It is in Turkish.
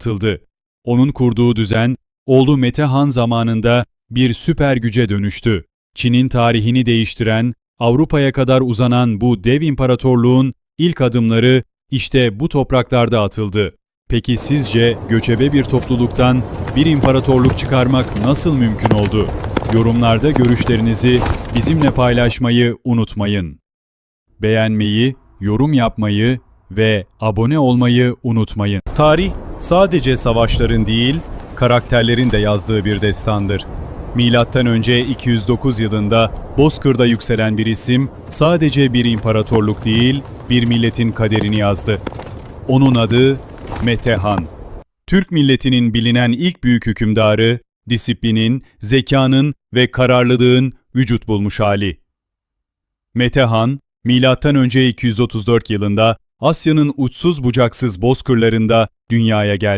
atıldı. Onun kurduğu düzen, oğlu Mete Han zamanında bir süper güce dönüştü. Çin'in tarihini değiştiren, Avrupa'ya kadar uzanan bu dev imparatorluğun ilk adımları işte bu topraklarda atıldı. Peki sizce göçebe bir topluluktan bir imparatorluk çıkarmak nasıl mümkün oldu? Yorumlarda görüşlerinizi bizimle paylaşmayı unutmayın. Beğenmeyi, yorum yapmayı ve abone olmayı unutmayın. Tarih sadece savaşların değil, karakterlerin de yazdığı bir destandır. Milattan önce 209 yılında Bozkır'da yükselen bir isim sadece bir imparatorluk değil, bir milletin kaderini yazdı. Onun adı Metehan. Türk milletinin bilinen ilk büyük hükümdarı, disiplinin, zekanın ve kararlılığın vücut bulmuş hali. Metehan, milattan önce 234 yılında Asya'nın uçsuz bucaksız bozkırlarında dünyaya geldi.